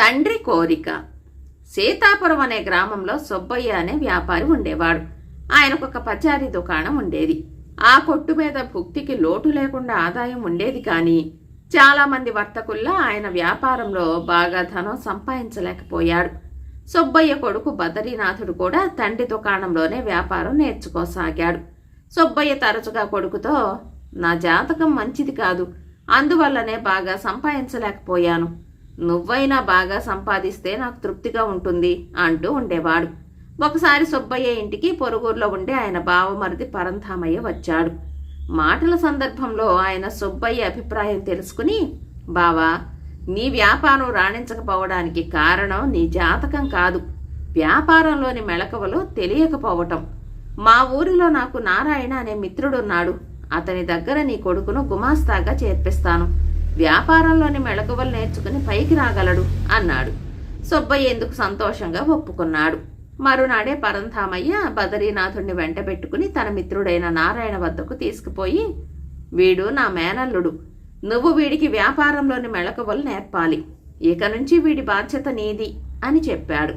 తండ్రి కోరిక. సీతాపురం అనే గ్రామంలో సుబ్బయ్య అనే వ్యాపారి ఉండేవాడు. ఆయనకు ఒక పచారీ దుకాణం ఉండేది. ఆ కొట్టు మీద భుక్తికి లోటు లేకుండా ఆదాయం ఉండేది కానీ చాలామంది వర్తకుల్లో వర్తకుల్లా ఆయన వ్యాపారంలో బాగా ధనం సంపాదించలేకపోయాడు. సుబ్బయ్య కొడుకు బదరీనాథుడు కూడా తండ్రి దుకాణంలోనే వ్యాపారం నేర్చుకోసాగాడు. సుబ్బయ్య తరచుగా కొడుకుతో నా జాతకం మంచిది కాదు. అందువల్లనే బాగా సంపాదించలేకపోయాను. నువ్వైనా బాగా సంపాదిస్తే నాకు తృప్తిగా ఉంటుంది అంటూ ఉండేవాడు. ఒకసారి సుబ్బయ్య ఇంటికి పొరుగురులో ఉండే ఆయన బావమరిది పరంధామయ్య వచ్చాడు. మాటల సందర్భంలో ఆయన సుబ్బయ్య అభిప్రాయం తెలుసుకుని బావా నీ వ్యాపారం రాణించకపోవడానికి కారణం నీ జాతకం కాదు. వ్యాపారంలోని మెళకువలు తెలియకపోవటం. మా ఊరిలో నాకు నారాయణ అనే మిత్రుడున్నాడు. అతని దగ్గర నీ కొడుకును గుమాస్తాగా చేర్పిస్తాను. వ్యాపారంలోని మెళకువలు నేర్చుకుని పైకి రాగలడు అన్నాడు. సుబ్బయ్య ఎందుకు సంతోషంగా ఒప్పుకున్నాడు. మరునాడే పరంధామయ్య బదరీనాథుణ్ణి వెంట పెట్టుకుని తన మిత్రుడైన నారాయణ వద్దకు తీసుకుపోయి వీడు నా మేనల్లుడు. నువ్వు వీడికి వ్యాపారంలోని మెళకువలు నేర్పాలి. ఇక నుంచి వీడి బాధ్యత నీది అని చెప్పాడు.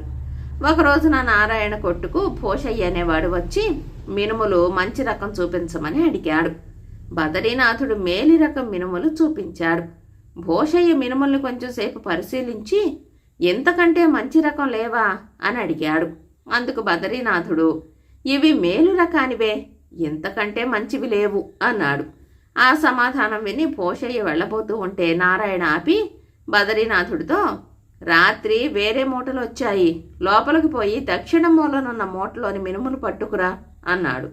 ఒకరోజు నా నారాయణ కొట్టుకు భోషయ్య అనేవాడు వచ్చి మినుములు మంచి రకం చూపించమని అడిగాడు. బదరీనాథుడు మేలి రకం మినుములు చూపించాడు. భోషయ్య మినుముల్ని కొంచెంసేపు పరిశీలించి ఎంతకంటే మంచి రకం లేవా? అని అడిగాడు. అందుకు బదరీనాథుడు ఇవి మేలు రకానివే ఎంతకంటే మంచివి లేవు అన్నాడు. ఆ సమాధానం విని భోషయ్య వెళ్ళబోతూ ఉంటే నారాయణ ఆపి బదరీనాథుడితో రాత్రి వేరే మూటలు వచ్చాయి. లోపలికి పోయి దక్షిణ మూలనున్న మూటలోని మినుములు పట్టుకురా అన్నాడు.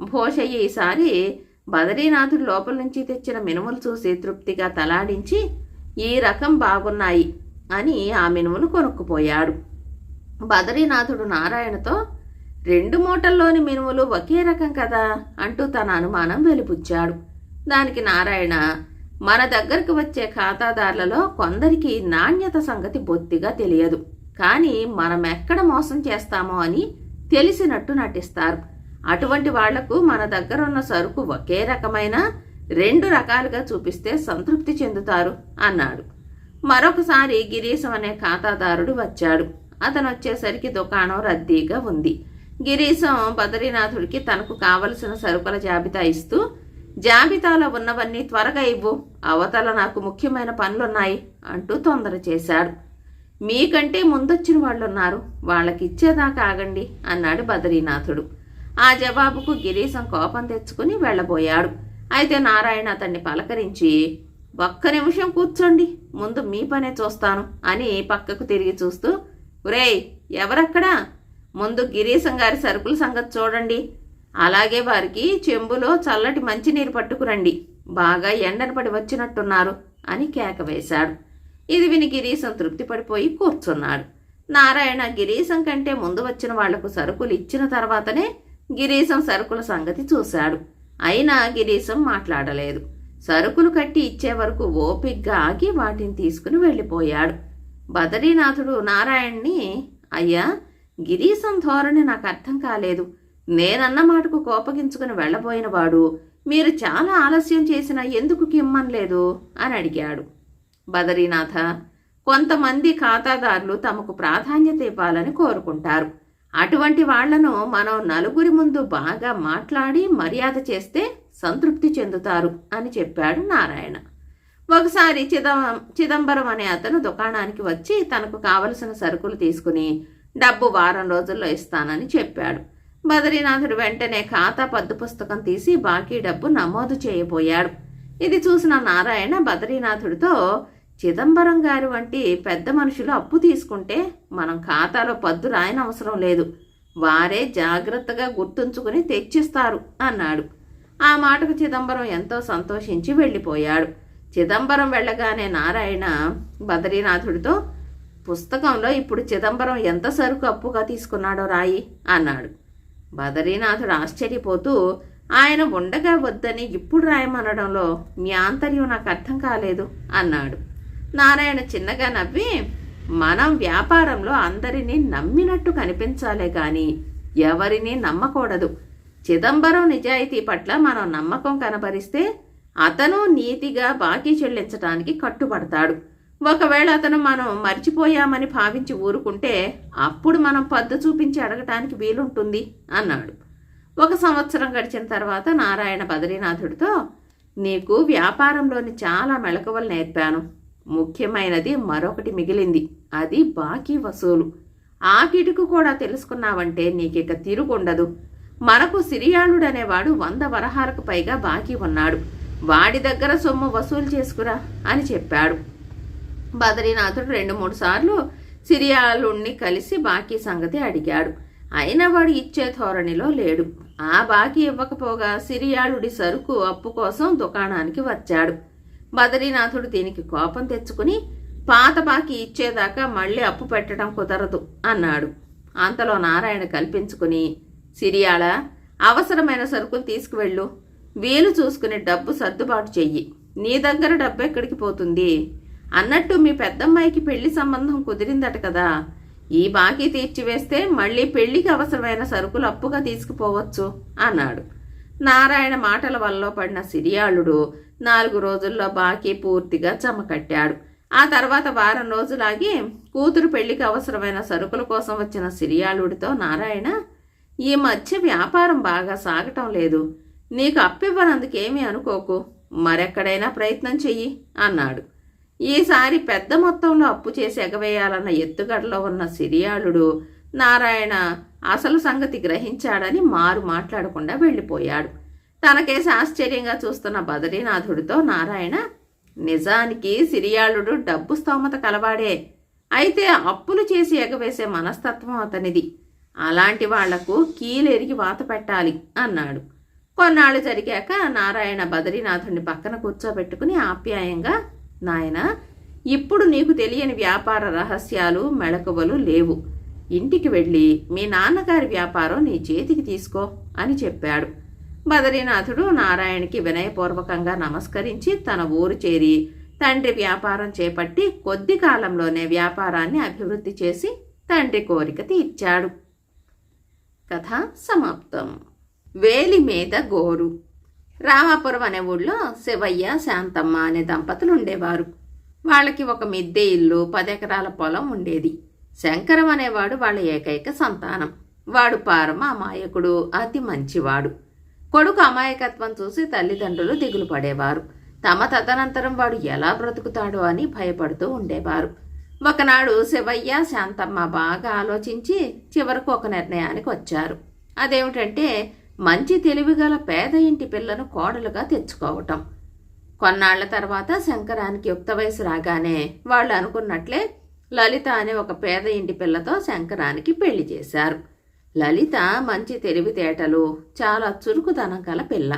భోషయ్య ఈసారి బదరీనాథుడు లోపల నుంచి తెచ్చిన మినుములు చూసి తృప్తిగా తలాడించి ఈ రకం బాగున్నాయి అని ఆ మినుములు కొనుక్కుపోయాడు. బదరీనాథుడు నారాయణతో రెండు మూటల్లోని మినుములు ఒకే రకం కదా అంటూ తన అనుమానం వెలిపుచ్చాడు. దానికి నారాయణ మన దగ్గరకు వచ్చే ఖాతాదారులలో కొందరికి నాణ్యత సంగతి బొత్తిగా తెలియదు. కానీ మనం ఎక్కడ మోసం చేస్తామో అని తెలిసినట్టు నటిస్తారు. అటువంటి వాళ్ళకు మన దగ్గర ఉన్న సరుకు ఒకే రకమైన రెండు రకాలుగా చూపిస్తే సంతృప్తి చెందుతారు అన్నాడు. మరొకసారి గిరీశం అనే ఖాతాదారుడు వచ్చాడు. అతను వచ్చేసరికి దుకాణం రద్దీగా ఉంది. గిరీశం బదరీనాథుడికి తనకు కావలసిన సరుకుల జాబితా ఇస్తూ జాబితాలో ఉన్నవన్నీ త్వరగా ఇవ్వు. అవతల నాకు ముఖ్యమైన పనులున్నాయి అంటూ తొందర చేశాడు. మీకంటే ముందొచ్చిన వాళ్ళున్నారు. వాళ్ళకిచ్చేదాకా ఆగండి అన్నాడు బదరీనాథుడు. ఆ జవాబుకు గిరీశం కోపం తెచ్చుకుని వెళ్ళబోయాడు. అయితే నారాయణ అతన్ని పలకరించి ఒక్క నిమిషం కూర్చోండి ముందు మీ పనే చూస్తాను అని పక్కకు తిరిగి చూస్తూ ఒరేయ్ ఎవరక్కడా? ముందు గిరీశం గారి సరుకుల సంగతి చూడండి. అలాగే వారికి చెంబులో చల్లటి మంచినీరు పట్టుకురండి. బాగా ఎండను పడి వచ్చినట్టున్నారు అని కేక వేశాడు. ఇది విని గిరీశం తృప్తి పడిపోయి కూర్చున్నాడు. నారాయణ గిరీశం కంటే ముందు వచ్చిన వాళ్ళకు సరుకులు ఇచ్చిన తర్వాతనే గిరీశం సరుకుల సంగతి చూశాడు. అయినా గిరీశం మాట్లాడలేదు. సరుకులు కట్టి ఇచ్చే వరకు ఓపిగ్గా ఆగి వాటిని తీసుకుని వెళ్ళిపోయాడు. బదరీనాథుడు నారాయణ్ణి అయ్యా గిరీశం ధోరణి నాకు అర్థం కాలేదు. నేనన్న మాటకు కోపగించుకుని వెళ్ళబోయినవాడు. మీరు చాలా ఆలస్యం చేసినా ఎందుకు కిమ్మనలేదు? అని అడిగాడు. బదరీనాథ కొంతమంది ఖాతాదారులు తమకు ప్రాధాన్యత ఇవ్వాలని కోరుకుంటారు. అటువంటి వాళ్ళను మనం నలుగురి ముందు బాగా మాట్లాడి మర్యాద చేస్తే సంతృప్తి చెందుతారు అని చెప్పాడు నారాయణ. ఒకసారి చిదం చిదంబరం అనే అతను దుకాణానికి వచ్చి తనకు కావలసిన సరుకులు తీసుకుని డబ్బు వారం రోజుల్లో ఇస్తానని చెప్పాడు. బదరీనాథుడు వెంటనే ఖాతా పద్దు పుస్తకం తీసి బాకీ డబ్బు నమోదు చేయబోయాడు. ఇది చూసిన నారాయణ బద్రీనాథుడితో చిదంబరం గారు వంటి పెద్ద మనుషులు అప్పు తీసుకుంటే మనం ఖాతాలో పద్దు రాయనవసరం లేదు. వారే జాగ్రత్తగా గుర్తుంచుకుని తెచ్చిస్తారు అన్నాడు. ఆ మాటకు చిదంబరం ఎంతో సంతోషించి వెళ్ళిపోయాడు. చిదంబరం వెళ్ళగానే నారాయణ బదరీనాథుడితో పుస్తకంలో ఇప్పుడు చిదంబరం ఎంత సరుకు అప్పుగా తీసుకున్నాడో రాయి అన్నాడు. బదరీనాథుడు ఆశ్చర్యపోతూ ఆయన ఉండగా వద్దని ఇప్పుడు రాయమనడంలో మీ ఆంతర్యం నాకు అర్థం కాలేదు అన్నాడు. నారాయణ చిన్నగా నవ్వి మనం వ్యాపారంలో అందరినీ నమ్మినట్టు కనిపించాలే గాని ఎవరిని నమ్మకూడదు. చిదంబరం నిజాయితీ పట్ల మనం నమ్మకం కనబరిస్తే అతను నీతిగా బాకీ చెల్లించటానికి కట్టుబడతాడు. ఒకవేళ అతను మనం మర్చిపోయామని భావించి ఊరుకుంటే అప్పుడు మనం పద్దు చూపించి అడగటానికి వీలుంటుంది అన్నాడు. ఒక సంవత్సరం గడిచిన తర్వాత నారాయణ బద్రీనాథుడితో నీకు వ్యాపారంలోని చాలా మెళకువలు నేర్పాను. ముఖ్యమైనది మరొకటి మిగిలింది. అది బాకీ వసూలు. ఆ కిటుకు కూడా తెలుసుకున్నావంటే నీకిక తిరుగుండదు. మనకు సిరియాళుడనేవాడు వంద వరహాలకు పైగా బాకీ ఉన్నాడు. వాడి దగ్గర సొమ్ము వసూలు చేసుకురా అని చెప్పాడు. బద్రీనాథుడు రెండు మూడు సార్లు సిరియాళుణ్ణి కలిసి బాకీ సంగతి అడిగాడు. అయినా వాడు ఇచ్చే ధోరణిలో లేడు. ఆ బాకీ ఇవ్వకపోగా సిరియాళుడి సరుకు అప్పు కోసం దుకాణానికి వచ్చాడు. బదరీనాథుడు దీనికి కోపం తెచ్చుకుని పాత బాకీ ఇచ్చేదాకా మళ్ళీ అప్పు పెట్టడం కుదరదు అన్నాడు. అంతలో నారాయణ కల్పించుకుని సిరియాళ అవసరమైన సరుకులు తీసుకువెళ్ళు. వీలు చూసుకుని డబ్బు సర్దుబాటు చెయ్యి. నీ దగ్గర డబ్బు ఎక్కడికి పోతుంది? అన్నట్టు మీ పెద్దమ్మాయికి పెళ్ళి సంబంధం కుదిరిందట కదా. ఈ బాకీ తీర్చివేస్తే మళ్ళీ పెళ్ళికి అవసరమైన సరుకులు అప్పుగా తీసుకుపోవచ్చు అన్నాడు. నారాయణ మాటల వల్ల పడిన సిరియాళుడు నాలుగు రోజుల్లో బాకీ పూర్తిగా జమకట్టాడు ఆ తర్వాత వారం రోజులాగి కూతురు పెళ్ళికి అవసరమైన సరుకుల కోసం వచ్చిన సిరియాళుడితో నారాయణ ఈ మధ్య వ్యాపారం బాగా సాగటం లేదు. నీకు అప్పివ్వనందుకేమీ అనుకోకు. మరెక్కడైనా ప్రయత్నం చెయ్యి అన్నాడు. ఈసారి పెద్ద మొత్తంలో అప్పు చేసి ఎగవేయాలన్న ఎత్తుగడలో ఉన్న సిరియాళుడు నారాయణ అసలు సంగతి గ్రహించాడని మారు మాట్లాడకుండా వెళ్ళిపోయాడు. తనకేసి ఆశ్చర్యంగా చూస్తున్న బదరీనాథుడితో నారాయణ నిజానికి సిరియాళుడు డబ్బు స్తోమత కలవాడే. అయితే అప్పులు చేసి ఎగవేసే మనస్తత్వం అతనిది. అలాంటి వాళ్ళకు కీలెరిగి వాత పెట్టాలి అన్నాడు. కొన్నాళ్ళు జరిగాక నారాయణ బదరీనాథుడిని పక్కన కూర్చోబెట్టుకుని ఆప్యాయంగా నాయన ఇప్పుడు నీకు తెలియని వ్యాపార రహస్యాలు మెళకువలు లేవు. ఇంటికి వెళ్ళి మీ నాన్నగారి వ్యాపారం నీ చేతికి తీసుకో అని చెప్పాడు. బదరీనాథుడు నారాయణకి వినయపూర్వకంగా నమస్కరించి తన ఊరు చేరి తండ్రి వ్యాపారం చేపట్టి కొద్ది కాలంలోనే వ్యాపారాన్ని అభివృద్ధి చేసి తండ్రి కోరిక తీర్చాడు. కథ సమాప్తం. వేలి మీద గోరు. రామాపురం అనే ఊళ్ళో శివయ్య శాంతమ్మ అనే దంపతులు ఉండేవారు వాళ్ళకి ఒక మిద్దె ఇల్లు పదెకరాల పొలం ఉండేది. శంకరం అనేవాడు వాళ్ళ ఏకైక సంతానం. వాడు పారమ అమాయకుడు అతి మంచివాడు. కొడుకు అమాయకత్వం చూసి తల్లిదండ్రులు దిగులు పడేవారు. తమ తదనంతరం వాడు ఎలా బ్రతుకుతాడో అని భయపడుతూ ఉండేవారు. ఒకనాడు శివయ్య శాంతమ్మ బాగా ఆలోచించి చివరకు ఒక నిర్ణయానికి వచ్చారు. అదేమిటంటే మంచి తెలివిగల పేద ఇంటి పిల్లను కోడలుగా తెచ్చుకోవటం. కొన్నాళ్ళ తర్వాత శంకరానికి యుక్త వయసు రాగానే వాళ్ళు అనుకున్నట్లే లలిత అనే ఒక పేద ఇంటి పిల్లతో శంకరానికి పెళ్ళి చేశారు. లలిత మంచి తెలివితేటలు చాలా చురుకుదనం గల పిల్ల.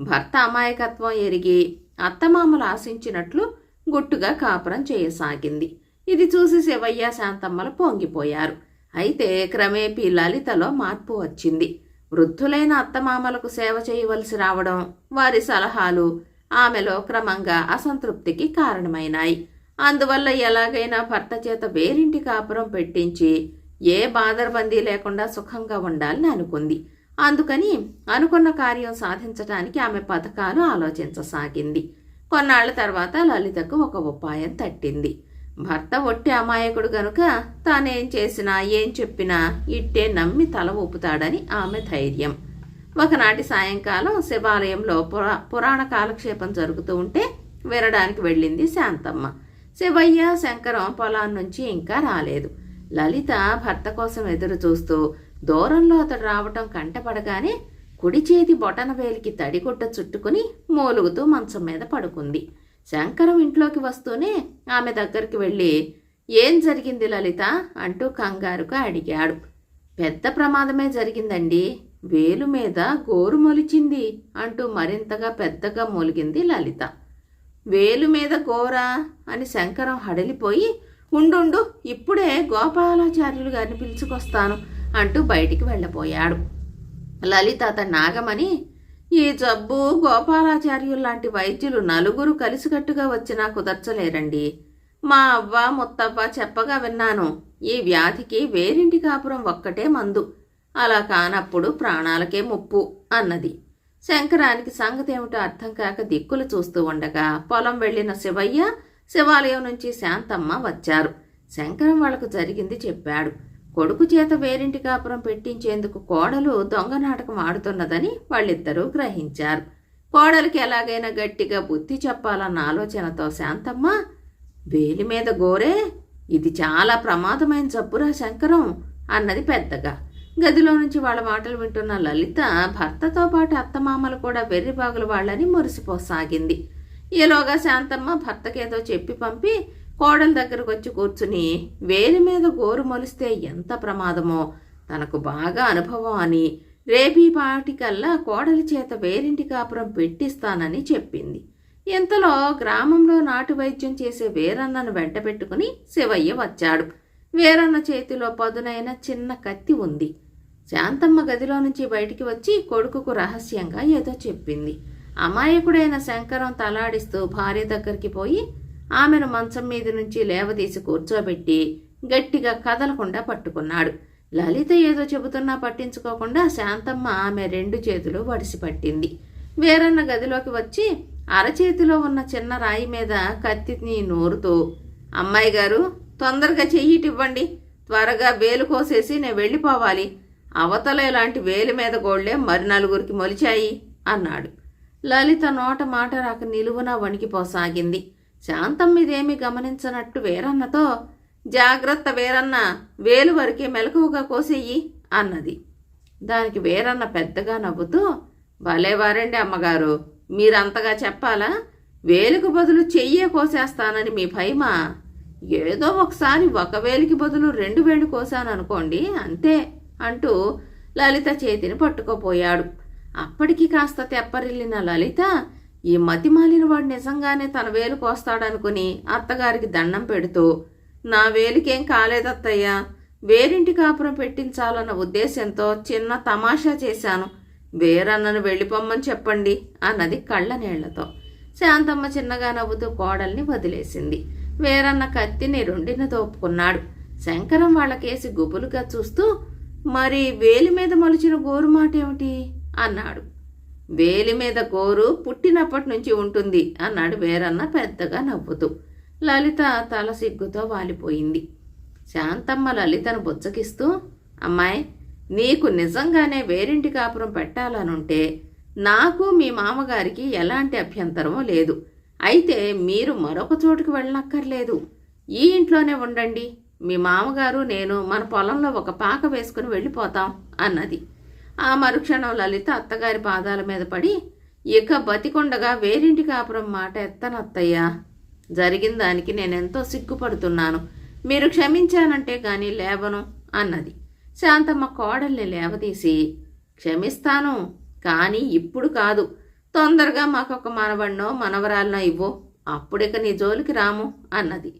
భర్త అమాయకత్వం ఎరిగి అత్తమామలు ఆశించినట్లు గుట్టుగా కాపురం చేయసాగింది. ఇది చూసి శివయ్య శాంతమ్మలు పొంగిపోయారు. అయితే క్రమేపీ లలితలో మార్పు వచ్చింది. వృద్ధులైన అత్తమామలకు సేవ చేయవలసి రావడం వారి సలహాలు ఆమెలో క్రమంగా అసంతృప్తికి కారణమైనాయి. అందువల్ల ఎలాగైనా భర్త చేత వేరింటి కాపురం పెట్టించి ఏ బాదరబందీ లేకుండా సుఖంగా ఉండాలని అనుకుంది. అందుకని అనుకున్న కార్యం సాధించటానికి ఆమె పథకాలు ఆలోచించసాగింది. కొన్నాళ్ళ తర్వాత లలితకు ఒక ఉపాయం తట్టింది. భర్త ఒట్టి అమాయకుడు గనుక తానేం చేసినా ఏం చెప్పినా ఇట్టే నమ్మి తల ఊపుతాడని ఆమె ధైర్యం. ఒకనాటి సాయంకాలం శివాలయంలో పురా పురాణ కాలక్షేపం జరుగుతూ ఉంటే వినడానికి వెళ్ళింది శాంతమ్మ. శివయ్య శంకరం పొలాన్నించి ఇంకా రాలేదు. లలిత భర్త కోసం ఎదురు చూస్తూ దూరంలో అతడు రావటం కంటపడగానే కుడి చేతి బొటన వేలికి తడిగుడ్డ చుట్టుకుని మూలుగుతూ మంచం మీద పడుకుంది. శంకరం ఇంట్లోకి వస్తూనే ఆమె దగ్గరికి వెళ్ళి ఏం జరిగింది లలిత? అంటూ కంగారుగా అడిగాడు. పెద్ద ప్రమాదమే జరిగిందండి. వేలు మీద గోరు మొలిచింది అంటూ మరింతగా పెద్దగా మూలిగింది లలిత. వేలు మీద గోరా? అని శంకరం హడలిపోయి ఉండుండు ఇప్పుడే గోపాలాచార్యులు గారిని పిలుచుకొస్తాను అంటూ బయటికి వెళ్ళబోయాడు. లలిత అతను నాగమని ఈ జబ్బు గోపాలాచార్యులు లాంటి వైద్యులు నలుగురు కలిసికట్టుగా వచ్చినా కుదర్చలేరండి. మా అవ్వ ముత్తవ్వ చెప్పగా విన్నాను ఈ వ్యాధికి వేరింటి కాపురం ఒక్కటే మందు. అలా కానప్పుడు ప్రాణాలకే ముప్పు అన్నది. శంకరానికి సంగతేమిటో అర్థం కాక దిక్కులు చూస్తూ ఉండగా పొలం వెళ్ళిన శివయ్య శివాలయం నుంచి శాంతమ్మ వచ్చారు. శంకరం వాళ్ళకు జరిగింది చెప్పాడు. కొడుకు చేత వేరింటి కాపురం పెట్టించేందుకు కోడలు దొంగ నాటకం ఆడుతున్నదని వాళ్ళిద్దరూ గ్రహించారు. కోడలికి ఎలాగైనా గట్టిగా బుద్ధి చెప్పాలన్న ఆలోచనతో శాంతమ్మ వేలి మీద గోరే ఇది చాలా ప్రమాదమైన జబ్బురా శంకరం అన్నది పెద్దగా. గదిలో నుంచి వాళ్ళ మాటలు వింటున్న లలిత భర్తతో పాటు అత్తమామలు కూడా వెర్రిబాగులు వాళ్ళని మురిసిపోసాగింది. ఈలోగా శాంతమ్మ భర్తకేదో చెప్పి పంపి కోడల దగ్గరకు వచ్చి కూర్చుని వేలి మీద గోరు మొలిస్తే ఎంత ప్రమాదమో తనకు బాగా అనుభవం అని రేపీ పాటికల్లా కోడలి చేత వేరింటి కాపురం పెట్టిస్తానని చెప్పింది. ఇంతలో గ్రామంలో నాటు వైద్యం చేసే వేరన్నను వెంట పెట్టుకుని శివయ్య వచ్చాడు. వేరన్న చేతిలో పదునైన చిన్న కత్తి ఉంది. శాంతమ్మ గదిలో నుంచి బయటికి వచ్చి కొడుకుకు రహస్యంగా ఏదో చెప్పింది. అమాయకుడైన శంకరం తలాడిస్తూ భార్య దగ్గరికి పోయి ఆమెను మంచం మీద నుంచి లేవదీసి కూర్చోబెట్టి గట్టిగా కదలకుండా పట్టుకున్నాడు. లలిత ఏదో చెబుతున్నా పట్టించుకోకుండా శాంతమ్మ ఆమె రెండు చేతులు వడిసి పట్టింది. వేరన్న గదిలోకి వచ్చి అరచేతిలో ఉన్న చిన్న రాయి మీద కత్తిని నోరుతూ అమ్మాయి గారు తొందరగా చెయ్యిటివ్వండి త్వరగా వేలు కోసేసి నేను వెళ్ళిపోవాలి. అవతల ఇలాంటి వేలి మీద గోళ్ళే మరి నలుగురికి మొలిచాయి అన్నాడు. లలిత నోట మాట రాక నిలువున వణికిపోసాగింది. శాంతం మీదేమీ గమనించనట్టు వేరన్నతో జాగ్రత్త వేరన్న వేలు వరకే మెలకువగా కోసేయి అన్నది. దానికి వేరన్న పెద్దగా నవ్వుతూ భలేవారండి అమ్మగారు మీరంతగా చెప్పాలా? వేలుకు బదులు చెయ్యే కోసేస్తానని మీ భయమా? ఏదో ఒకసారి ఒక వేలికి బదులు రెండు వేలు కోసాననుకోండి అంతే అంటూ లలిత చేతిని పట్టుకోపోయాడు. అప్పటికి కాస్త తెప్పరిల్లిన లలిత ఈ మతిమాలిన వాడు నిజంగానే తన వేలు కోస్తాడనుకుని అత్తగారికి దండం పెడుతూ నా వేలికేం కాలేదత్తయ్యా వేరింటి కాపురం పెట్టించాలన్న ఉద్దేశంతో చిన్న తమాషా చేశాను. వేరన్నను వెళ్ళిపోమ్మని చెప్పండి అన్నది కళ్ళ నీళ్ళతో శాంతమ్మ చిన్నగా నవ్వుతూ కోడల్ని వదిలేసింది. వేరన్న కత్తిని రెండిన తోపుకున్నాడు. శంకరం వాళ్ళకేసి గుబులుగా చూస్తూ మరి వేలి మీద మొలిచిన గోరు మాట ఏమిటి అన్నాడు. వేలి మీద గోరు పుట్టినప్పటి నుంచి ఉంటుంది అన్నాడు వేరన్న పెద్దగా నవ్వుతూ. లలిత తల సిగ్గుతో వాలిపోయింది. శాంతమ్మ లలితను బుచ్చకిస్తూ అమ్మాయి నీకు నిజంగానే వేరింటి కాపురం పెట్టాలనుంటే నాకు మీ మామగారికి ఎలాంటి అభ్యంతరమూ లేదు. అయితే మీరు మరొక చోటుకు వెళ్ళనక్కర్లేదు. ఈ ఇంట్లోనే ఉండండి. మీ మామగారు నేను మన పొలంలో ఒక పాక వేసుకుని వెళ్ళిపోతాం అన్నది. ఆ మరుక్షణం లలిత అత్తగారి పాదాల మీద పడి ఇక బతికొండగా వేరింటి కాపురం మాట ఎత్తనత్తయ్యా జరిగిన దానికి నేనెంతో సిగ్గుపడుతున్నాను. మీరు క్షమించానంటే కానీ లేవను అన్నది. శాంతమ్మ కోడల్ని లేవదీసి క్షమిస్తాను కానీ ఇప్పుడు కాదు. తొందరగా మాకొక మనవడినో మనవరాలనో ఇవ్వు. అప్పుడిక నీ జోలికి రాము అన్నది.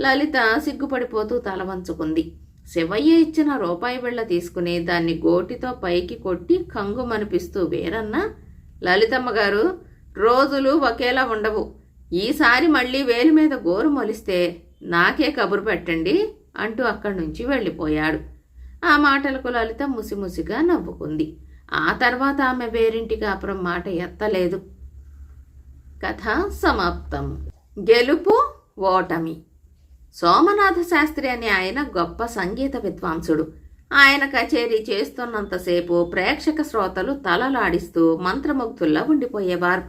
లలిత సిగ్గుపడిపోతూ తల వంచుకుంది. శివయ్య ఇచ్చిన రూపాయి బిళ్ళ తీసుకుని దాన్ని గోటితో పైకి కొట్టి కంగుమనిపిస్తూ వేరన్న లలితమ్మ గారు రోజులు ఒకేలా ఉండవు. ఈసారి మళ్ళీ వేలి మీద గోరు మొలిస్తే నాకే కబురు పెట్టండి అంటూ అక్కడి నుంచి వెళ్ళిపోయాడు. ఆ మాటలకు లలిత ముసిముసిగా నవ్వుకుంది. ఆ తర్వాత ఆమె వేరింటి కాపురం మాట ఎత్తలేదు. కథ సమాప్తం. గెలుపు ఓటమి. సోమనాథ శాస్త్రి అనే ఆయన గొప్ప సంగీత విద్వాంసుడు. ఆయన కచేరీ చేస్తున్నంతసేపు ప్రేక్షక శ్రోతలు తలలాడిస్తూ మంత్రముగ్ధుల్లా ఉండిపోయేవారు.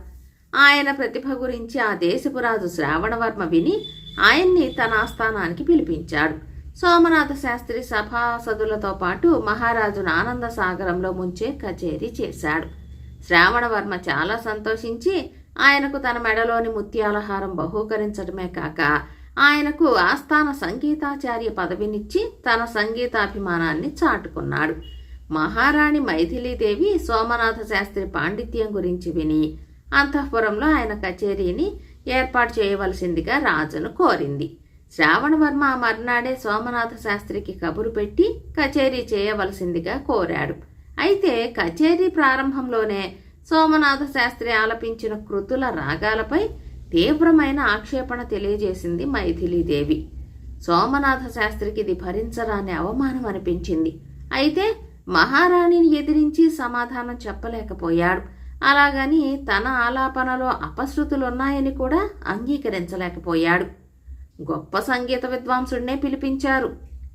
ఆయన ప్రతిభ గురించి ఆ దేశపురాజు శ్రావణవర్మ విని ఆయన్ని తన ఆస్థానానికి పిలిపించాడు. సోమనాథ శాస్త్రి సభాసదులతో పాటు మహారాజును ఆనంద సాగరంలో ముంచే కచేరీ చేశాడు. శ్రావణవర్మ చాలా సంతోషించి ఆయనకు తన మెడలోని ముత్యాలహారం బహూకరించడమే కాక ఆయనకు ఆస్థాన సంగీతాచార్య పదవినిచ్చి తన సంగీతాభిమానాన్ని చాటుకున్నాడు. మహారాణి మైథిలీదేవి సోమనాథ శాస్త్రి పాండిత్యం గురించి విని అంతఃపురంలో ఆయన కచేరీని ఏర్పాటు చేయవలసిందిగా రాజును కోరింది. శ్రావణవర్మ ఆ మర్నాడే సోమనాథ శాస్త్రికి కబురు పెట్టి కచేరీ చేయవలసిందిగా కోరాడు. అయితే కచేరీ ప్రారంభంలోనే సోమనాథ శాస్త్రి ఆలపించిన కృతుల రాగాలపై తీవ్రమైన ఆక్షేపణ తెలియజేసింది మైథిలీదేవి. సోమనాథ శాస్త్రికి ఇది భరించరాని అవమానం అనిపించింది. అయితే మహారాణిని ఎదిరించి సమాధానం చెప్పలేకపోయాడు. అలాగని తన ఆలాపనలో అపశృతులున్నాయని కూడా అంగీకరించలేకపోయాడు. గొప్ప సంగీత విద్వాంసుడినే పిలిపించారు.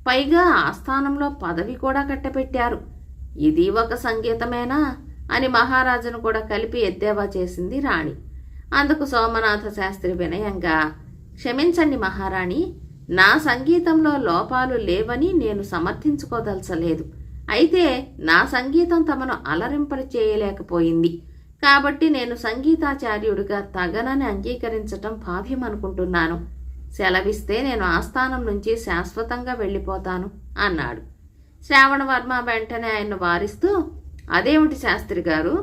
పైగా ఆస్థానంలో పదవి కూడా కట్టపెట్టారు ఇది ఒక సంగీతమేనా అని మహారాజును కూడా కలిపి ఎద్దేవా చేసింది రాణి. అందుకు సోమనాథ శాస్త్రి వినయంగా క్షమించండి మహారాణి నా సంగీతంలో లోపాలు లేవని నేను సమర్థించుకోదలచలేదు. అయితే నా సంగీతం తమను అలరింపడి చేయలేకపోయింది. కాబట్టి నేను సంగీతాచార్యుడిగా తగనని అంగీకరించటం భావ్యమనుకుంటున్నాను సెలవిస్తే నేను ఆస్థానం నుంచి శాశ్వతంగా వెళ్ళిపోతాను అన్నాడు. శ్రావణవర్మ వెంటనే ఆయన్ను వారిస్తూ అదేమిటి శాస్త్రి గారు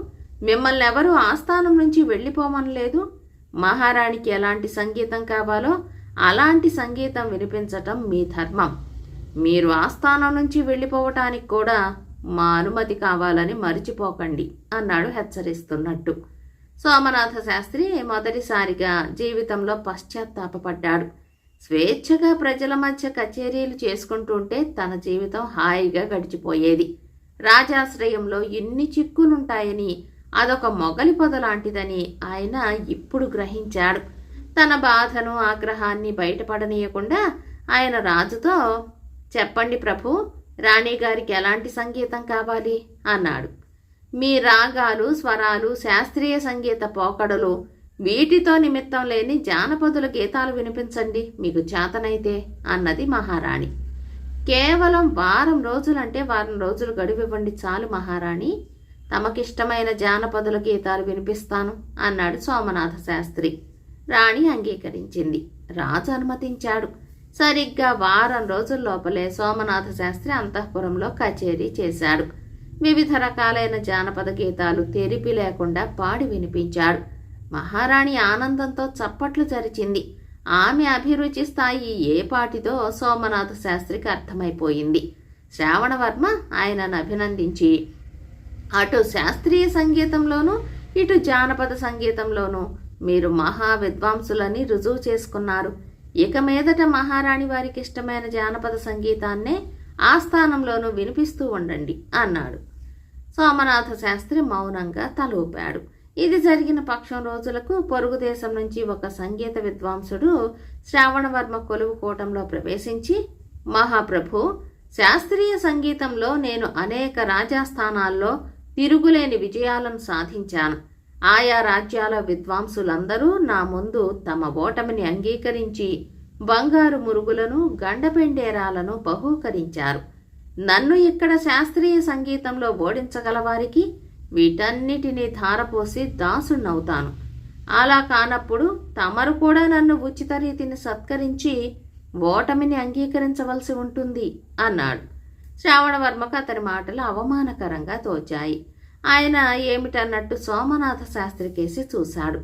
మిమ్మల్ని ఎవరూ ఆస్థానం నుంచి వెళ్ళిపోమనలేదు. మహారాణికి ఎలాంటి సంగీతం కావాలో అలాంటి సంగీతం వినిపించటం మీ ధర్మం. మీరు ఆస్థానం నుంచి వెళ్ళిపోవటానికి కూడా మా అనుమతి కావాలని మరిచిపోకండి అన్నాడు హెచ్చరిస్తున్నట్టు. సోమనాథ శాస్త్రి మొదటిసారిగా జీవితంలో పశ్చాత్తాపపడ్డాడు. స్వేచ్ఛగా ప్రజల మధ్య కచేరీలు చేసుకుంటుంటే తన జీవితం హాయిగా గడిచిపోయేది. రాజాశ్రయంలో ఎన్ని చిక్కులుంటాయని అదొక మొగలి పొద లాంటిదని ఆయన ఇప్పుడు గ్రహించాడు. తన బాధను ఆగ్రహాన్ని బయటపడనీయకుండా ఆయన రాజుతో చెప్పండి ప్రభు రాణిగారికి ఎలాంటి సంగీతం కావాలి? అన్నాడు. మీ రాగాలు స్వరాలు శాస్త్రీయ సంగీత పోకడలు వీటితో నిమిత్తం లేని జానపదుల గీతాలు వినిపించండి మీకు చేతనైతే అన్నది మహారాణి. కేవలం వారం రోజులంటే వారం రోజులు గడివివ్వండి చాలు మహారాణి. తమకిష్టమైన జానపదుల గీతాలు వినిపిస్తాను అన్నాడు సోమనాథ శాస్త్రి. రాణి అంగీకరించింది. రాజు అనుమతించాడు. సరిగ్గా వారం రోజుల లోపలే సోమనాథ శాస్త్రి అంతఃపురంలో కచేరీ చేశాడు. వివిధ రకాలైన జానపద గీతాలు తెరిపి లేకుండా పాడి వినిపించాడు. మహారాణి ఆనందంతో చప్పట్లు జరిచింది. ఆమె అభిరుచి స్థాయి ఏ పాటిదో సోమనాథ శాస్త్రికి అర్థమైపోయింది. శ్రావణవర్మ ఆయనను అభినందించి అటు శాస్త్రీయ సంగీతంలోనూ ఇటు జానపద సంగీతంలోనూ మీరు మహా విద్వాంసులని రుజువు చేసుకున్నారు. ఇక మీదట మహారాణి వారికి ఇష్టమైన జానపద సంగీతాన్నే ఆస్థానంలోనూ వినిపిస్తూ ఉండండి అన్నాడు. సోమనాథ శాస్త్రి మౌనంగా తలూపాడు. ఇది జరిగిన పక్షం రోజులకు పొరుగు దేశం నుంచి ఒక సంగీత విద్వాంసుడు శ్రావణవర్మ కొలువు కూటంలో ప్రవేశించి మహాప్రభు శాస్త్రీయ సంగీతంలో నేను అనేక రాజాస్థానాల్లో తిరుగులేని విజయాలను సాధించాను. ఆయా రాజ్యాల విద్వాంసులందరూ నా ముందు తమ ఓటమిని అంగీకరించి బంగారు మురుగులను గండపెండేరాలను బహూకరించారు. నన్ను ఇక్కడ శాస్త్రీయ సంగీతంలో ఓడించగలవారికి వీటన్నిటినీ ధారపోసి దాసుణ్ణవుతాను. అలా కానప్పుడు తమరు కూడా నన్ను ఉచిత రీతిని సత్కరించి ఓటమిని అంగీకరించవలసి ఉంటుంది అన్నాడు. శ్రావణవర్మకు అతని మాటలు అవమానకరంగా తోచాయి. ఆయన ఏమిటన్నట్టు సోమనాథ శాస్త్రికేసి చూశాడు.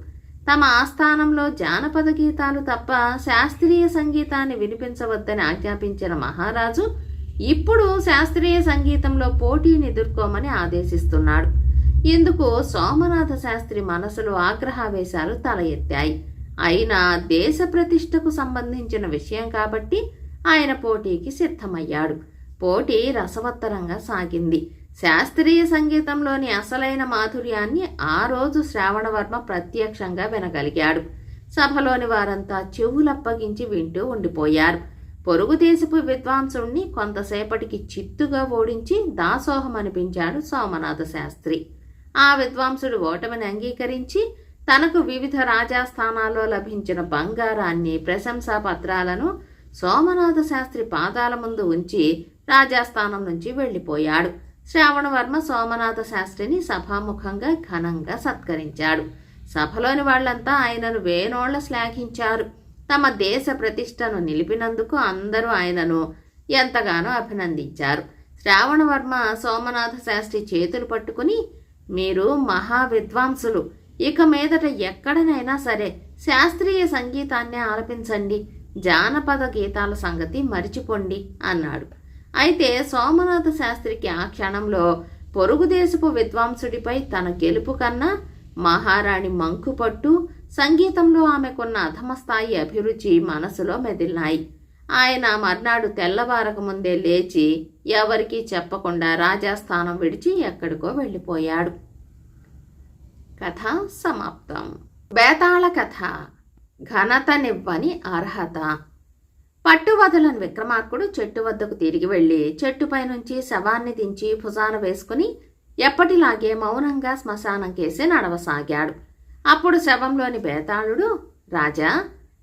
తమ ఆస్థానంలో జానపద గీతాలు తప్ప శాస్త్రీయ సంగీతాన్ని వినిపించవద్దని ఆజ్ఞాపించిన మహారాజు ఇప్పుడు శాస్త్రీయ సంగీతంలో పోటీని ఎదుర్కోమని ఆదేశిస్తున్నాడు. ఇందుకు సోమనాథ శాస్త్రి మనసులో ఆగ్రహావేశాలు తల ఎత్తాయి. అయినా దేశ ప్రతిష్టకు సంబంధించిన విషయం కాబట్టి ఆయన పోటీకి సిద్ధమయ్యాడు. పోటీ రసవత్తరంగా సాగింది. శాస్త్రీయ సంగీతంలోని అసలైన మాధుర్యాన్ని ఆ రోజు శ్రావణవర్మ ప్రత్యక్షంగా వినగలిగాడు. సభలోని వారంతా చెవులప్పగించి వింటూ ఉండిపోయారు. పొరుగుదేశపు విద్వాంసుణ్ణి కొంతసేపటికి చిత్తుగా ఓడించి దాసోహం అనిపించాడు సోమనాథ శాస్త్రి. ఆ విద్వాంసుడు ఓటమిని అంగీకరించి తనకు వివిధ రాజాస్థానాల్లో లభించిన బంగారాన్ని ప్రశంసా పత్రాలను సోమనాథ శాస్త్రి పాదాల ముందు ఉంచి రాజాస్థానం నుంచి వెళ్ళిపోయాడు. శ్రావణవర్మ సోమనాథ శాస్త్రిని సభాముఖంగా ఘనంగా సత్కరించాడు. సభలోని వాళ్ళంతా ఆయనను వేనోళ్ళ శ్లాఘించారు. తమ దేశ ప్రతిష్టను నిలిపినందుకు అందరూ ఆయనను ఎంతగానో అభినందించారు. శ్రావణవర్మ సోమనాథ శాస్త్రి చేతులు పట్టుకుని మీరు మహా విద్వాంసులు ఇక మీదట ఎక్కడనైనా సరే శాస్త్రీయ సంగీతాన్ని ఆలపించండి. జానపద గీతాల సంగతి మరిచిపోండి అన్నాడు. అయితే సోమనాథ శాస్త్రికి ఆ క్షణంలో పొరుగుదేశపు విద్వాంసుడిపై తన గెలుపు కన్నా మహారాణి మంకుపట్టు సంగీతంలో ఆమెకున్న అధమస్థాయి అభిరుచి మనసులో మెదిలినాయి. ఆయన మర్నాడు తెల్లవారక ముందే లేచి ఎవరికీ చెప్పకుండా రాజాస్థానం విడిచి ఎక్కడికో వెళ్ళిపోయాడు. కథ సమాప్తం. బేతాళ కథ. ఘనతనివ్వని అర్హత. పట్టువదలని విక్రమార్కుడు చెట్టు వద్దకు తిరిగి వెళ్ళి చెట్టుపై నుంచి శవాన్ని దించి భుజాన వేసుకుని ఎప్పటిలాగే మౌనంగా శ్మశానం కేసి నడవసాగాడు. అప్పుడు శవంలోని బేతాళుడు రాజా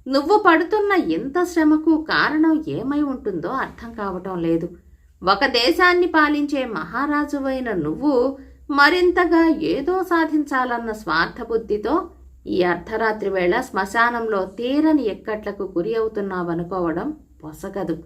నువ్వు పడుతున్న ఇంత శ్రమకు కారణం ఏమై ఉంటుందో అర్థం కావటం లేదు. ఒక దేశాన్ని పాలించే మహారాజువైన నువ్వు మరింతగా ఏదో సాధించాలన్న స్వార్థబుద్ధితో ఈ అర్ధరాత్రి వేళ శ్మశానంలో తీరని ఎక్కట్లకు గురి అవుతున్నావనుకోవడం పొసగదు.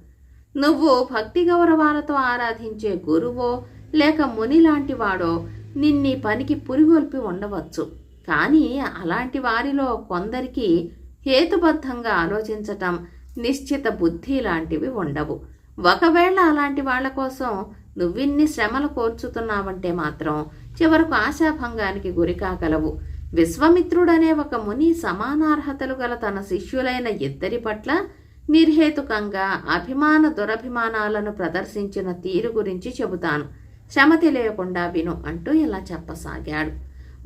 నువ్వు భక్తి గౌరవాలతో ఆరాధించే గురువో లేక ముని లాంటివాడో నిన్ని నిన్నీ పనికి పురిగొల్పి ఉండవచ్చు. కానీ అలాంటి వారిలో కొందరికి హేతుబద్ధంగా ఆలోచించటం నిశ్చిత బుద్ధి లాంటివి ఉండవు. ఒకవేళ అలాంటి వాళ్ళ కోసం నువ్విన్ని శ్రమలు కోర్చుతున్నావంటే మాత్రం చివరకు ఆశాభంగానికి గురికాగలవు విశ్వమిత్రుడనే ఒక ముని సమానార్హతలు గల తన శిష్యులైన ఇద్దరి పట్ల నిర్హేతుకంగా అభిమాన దురభిమానాలను ప్రదర్శించిన తీరు గురించి చెబుతాను. శ్రమ తెలియకుండా విను అంటూ ఇలా చెప్పసాగాడు.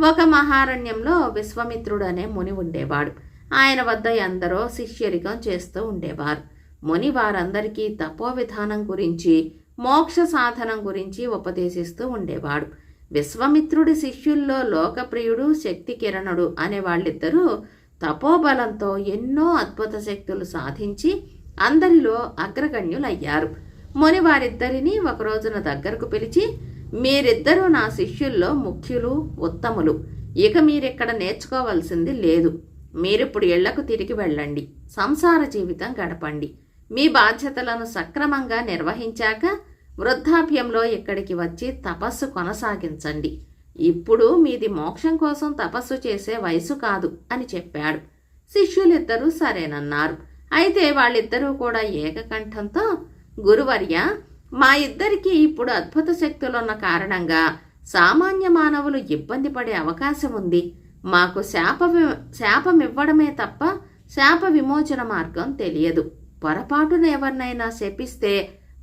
ఒక మహారణ్యంలో విశ్వమిత్రుడనే ముని ఉండేవాడు. ఆయన వద్ద ఎందరో శిష్యరికం చేస్తూ ఉండేవారు. ముని వారందరికీ తపో విధానం గురించి మోక్ష సాధనం గురించి ఉపదేశిస్తూ ఉండేవాడు. విశ్వమిత్రుడి శిష్యుల్లో లోకప్రియుడు శక్తి కిరణుడు అనే వాళ్ళిద్దరూ తపోబలంతో ఎన్నో అద్భుత శక్తులు సాధించి అందరిలో అగ్రగణ్యులయ్యారు. ముని వారిద్దరినీ ఒక రోజున దగ్గరకు పిలిచి మీరిద్దరూ నా శిష్యుల్లో ముఖ్యులు ఉత్తములు. ఇక మీరిక్కడ నేర్చుకోవాల్సింది లేదు. మీరిప్పుడు ఇళ్ళకు తిరిగి వెళ్ళండి. సంసార జీవితం గడపండి. మీ బాధ్యతలను సక్రమంగా నిర్వహించాక వృద్ధాప్యంలో ఇక్కడికి వచ్చి తపస్సు కొనసాగించండి. ఇప్పుడు మీది మోక్షం కోసం తపస్సు చేసే వయసు కాదు అని చెప్పాడు. శిష్యులిద్దరూ సరేనన్నారు. అయితే వాళ్ళిద్దరూ కూడా ఏకకంఠంతో గురువర్య మా ఇద్దరికి ఇప్పుడు అద్భుత శక్తులున్న కారణంగా సామాన్య మానవులు ఇబ్బంది పడే అవకాశం ఉంది. మాకు శాప శాపమివ్వడమే శాపం ఇవ్వడమే తప్ప శాప విమోచన మార్గం తెలియదు. పొరపాటున ఎవరినైనా శపిస్తే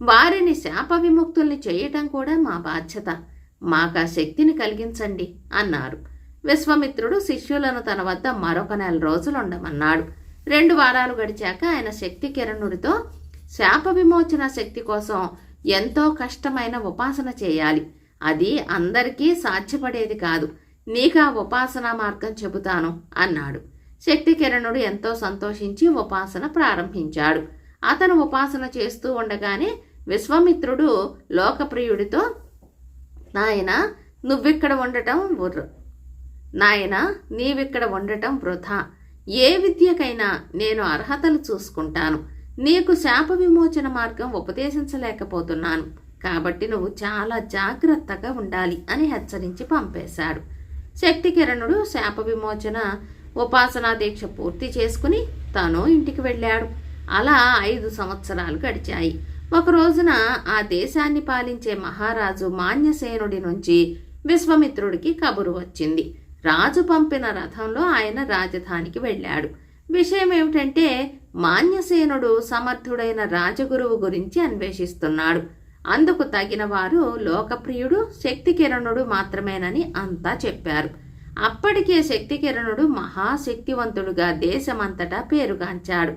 వారిని శాప విముక్తుల్ని చేయటం కూడా మా బాధ్యత. మాకు ఆ శక్తిని కలిగించండి అన్నారు. విశ్వమిత్రుడు శిష్యులను తన వద్ద మరొక నెల రోజులు ఉండమన్నాడు రెండు వారాలు గడిచాక ఆయన శక్తి కిరణుడితో శాప విమోచన శక్తి కోసం ఎంతో కష్టమైన ఉపాసన చేయాలి. అది అందరికీ సాధ్యపడేది కాదు. నీకా ఉపాసనా మార్గం చెబుతాను అన్నాడు. శక్తి కిరణుడు ఎంతో సంతోషించి ఉపాసన ప్రారంభించాడు. అతను ఉపాసన చేస్తూ ఉండగానే విశ్వామిత్రుడు లోకప్రియుడితో నాయన నువ్విక్కడ ఉండటం వృ- నాయన నీవిక్కడ ఉండటం వృధా. ఏ విద్యకైనా నేను అర్హతలు చూసుకుంటాను. నీకు శాప విమోచన మార్గం ఉపదేశించలేకపోతున్నాను. కాబట్టి నువ్వు చాలా జాగ్రత్తగా ఉండాలి అని హెచ్చరించి పంపేశాడు. శక్తి కిరణుడు శాప విమోచన ఉపాసనా దీక్ష పూర్తి చేసుకుని తను ఇంటికి వెళ్ళాడు. అలా ఐదు సంవత్సరాలు గడిచాయి. ఒక రోజున ఆ దేశాన్ని పాలించే మహారాజు మాన్యసేనుడి నుంచి విశ్వమిత్రుడికి కబురు వచ్చింది. రాజు పంపిన రథంలో ఆయన రాజధానికి వెళ్ళాడు. విషయం ఏమిటంటే మాన్యసేనుడు సమర్థుడైన రాజగురువు గురించి అన్వేషిస్తున్నాడు. అందుకు తగిన వారు లోకప్రియుడు శక్తి కిరణుడు మాత్రమేనని అంతా చెప్పారు. అప్పటికే శక్తి కిరణుడు మహాశక్తివంతుడుగా దేశమంతటా పేరుగాంచాడు.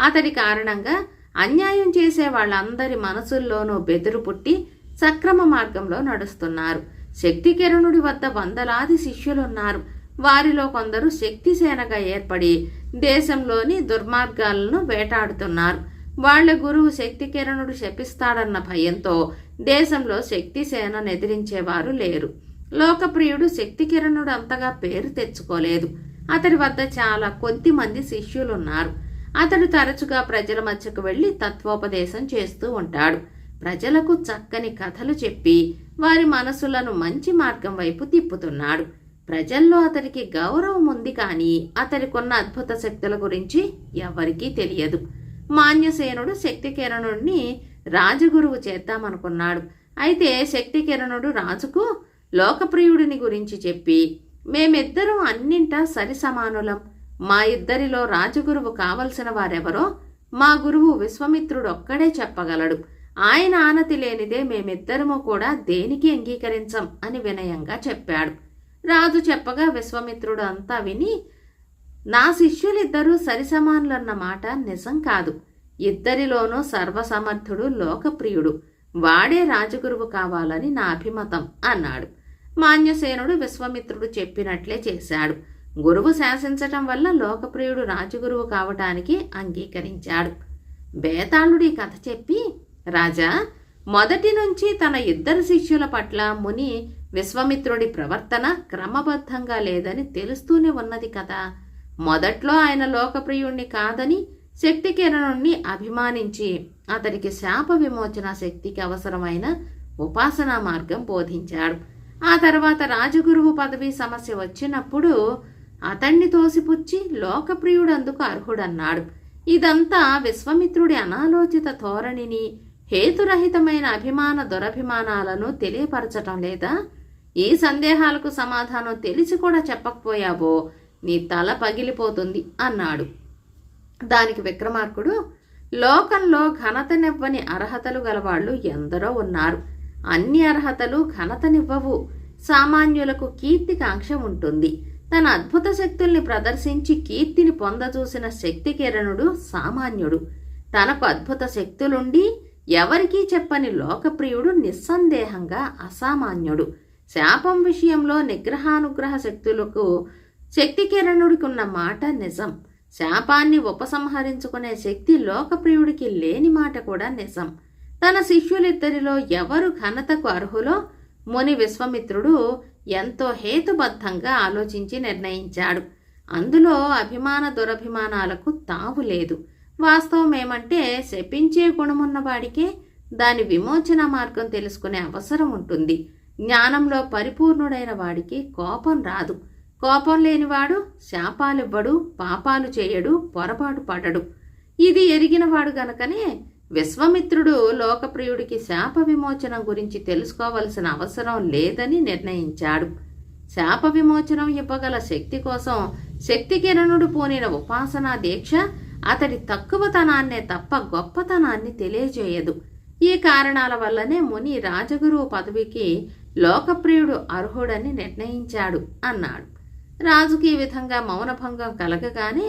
అతడి కారణంగా అన్యాయం చేసే వాళ్ళందరి మనసుల్లోనూ బెదురు పుట్టి సక్రమ మార్గంలో నడుస్తున్నారు. శక్తి కిరణుడి వద్ద వందలాది శిష్యులున్నారు. వారిలో కొందరు శక్తిసేనగా ఏర్పడి దేశంలోని దుర్మార్గాలను వేటాడుతున్నారు. వాళ్ళ గురువు శక్తి కిరణుడు శపిస్తాడన్న భయంతో దేశంలో శక్తి సేనను ఎదిరించేవారు లేరు. లోకప్రియుడు శక్తి కిరణుడు అంతగా పేరు తెచ్చుకోలేదు. అతడి వద్ద చాలా కొద్ది మంది శిష్యులున్నారు. అతడు తరచుగా ప్రజల మధ్యకు వెళ్ళి తత్వోపదేశం చేస్తూ ఉంటాడు. ప్రజలకు చక్కని కథలు చెప్పి వారి మనసులను మంచి మార్గం వైపు తిప్పుతున్నాడు. ప్రజల్లో అతనికి గౌరవం ఉంది కానీ అతనికున్న అద్భుత శక్తుల గురించి ఎవరికీ తెలియదు. మాన్యసేనుడు శక్తి కిరణుడిని రాజగురువు చేద్దామనుకున్నాడు. అయితే శక్తి కిరణుడు రాజుకు లోకప్రియుడిని గురించి చెప్పి మేమిద్దరం అన్నింటా సరి సమానులం. మా ఇద్దరిలో రాజగురువు కావలసిన వారెవరో మా గురువు విశ్వమిత్రుడొక్కడే చెప్పగలడు. ఆయన ఆనతి లేనిదే మేమిద్దరము కూడా దేనికి అంగీకరించం అని వినయంగా చెప్పాడు. రాజు చెప్పగా విశ్వమిత్రుడు అంతా విని నా శిష్యులిద్దరూ సరిసమానులన్న మాట నిజం కాదు. ఇద్దరిలోనూ సర్వసమర్థుడు లోకప్రియుడు. వాడే రాజగురువు కావాలని నా అభిమతం అన్నాడు. మాన్యసేనుడు విశ్వమిత్రుడు చెప్పినట్లే చేశాడు. గురువు శాసించటం వల్ల లోకప్రియుడు రాజగురువు కావటానికి అంగీకరించాడు. బేతాళుడి కథ చెప్పి రాజా మొదటి నుంచి తన ఇద్దరు శిష్యుల పట్ల ముని విశ్వామిత్రుడి ప్రవర్తన క్రమబద్ధంగా లేదని తెలుస్తూనే ఉన్నది కదా. మొదట్లో ఆయన లోకప్రియుణ్ణి కాదని శక్తి కిరణుణ్ణి అభిమానించి అతనికి శాప విమోచన శక్తికి అవసరమైన ఉపాసనా మార్గం బోధించాడు. ఆ తర్వాత రాజగురువు పదవి సమస్య వచ్చినప్పుడు అతన్ని తోసిపుచ్చి లోకప్రియుడు అందుకు అర్హుడన్నాడు. ఇదంతా విశ్వామిత్రుడి అనాలోచిత ధోరణిని హేతురహితమైన అభిమాన దురభిమానాలను తెలియపరచటం లేదా? ఈ సందేహాలకు సమాధానం తెలిసి కూడా చెప్పకపోయావో నీ తల పగిలిపోతుంది అన్నాడు. దానికి విక్రమార్కుడు లోకంలో ఘనతనివ్వని అర్హతలు గలవాళ్ళు ఎందరో ఉన్నారు. అన్ని అర్హతలు ఘనతనివ్వవు సామాన్యులకు కీర్తికాంక్ష ఉంటుంది. తన అద్భుత శక్తుల్ని ప్రదర్శించి కీర్తిని పొందచూసిన శక్తి కిరణుడు సామాన్యుడు. తనకు అద్భుత శక్తులుండి ఎవరికీ చెప్పని లోకప్రియుడు నిస్సందేహంగా అసామాన్యుడు. శాపం విషయంలో నిగ్రహానుగ్రహ శక్తులకు శక్తి కిరణుడికి ఉన్న మాట నిజం. శాపాన్ని ఉపసంహరించుకునే శక్తి లోకప్రియుడికి లేని మాట కూడా నిజం. తన శిష్యులిద్దరిలో ఎవరు ఘనతకు అర్హులో? ముని విశ్వమిత్రుడు ఎంతో హేతుబద్ధంగా ఆలోచించి నిర్ణయించాడు. అందులో అభిమాన దురభిమానాలకు తావు లేదు. వాస్తవం ఏమంటే శపించే గుణమున్న వాడికే దాని విమోచన మార్గం తెలుసుకునే అవసరం ఉంటుంది. జ్ఞానంలో పరిపూర్ణుడైన వాడికి కోపం రాదు. కోపం లేనివాడు శాపాలివ్వడు పాపాలు చేయడు పొరపాటు పడడు. ఇది ఎరిగినవాడు గనకనే విశ్వమిత్రుడు లోకప్రియుడికి శాప విమోచనం గురించి తెలుసుకోవలసిన అవసరం లేదని నిర్ణయించాడు. శాప విమోచనం ఇవ్వగల శక్తి కోసం శక్తి కిరణుడు పూనిన ఉపాసనా దీక్ష అతడి తక్కువతనాన్నే తప్ప గొప్పతనాన్ని తెలియజేయదు. ఈ కారణాల వల్లనే ముని రాజగురువు పదవికి లోకప్రియుడు అర్హుడని నిర్ణయించాడు అన్నాడు. రాజుకి ఈ విధంగా మౌనభంగం కలగగానే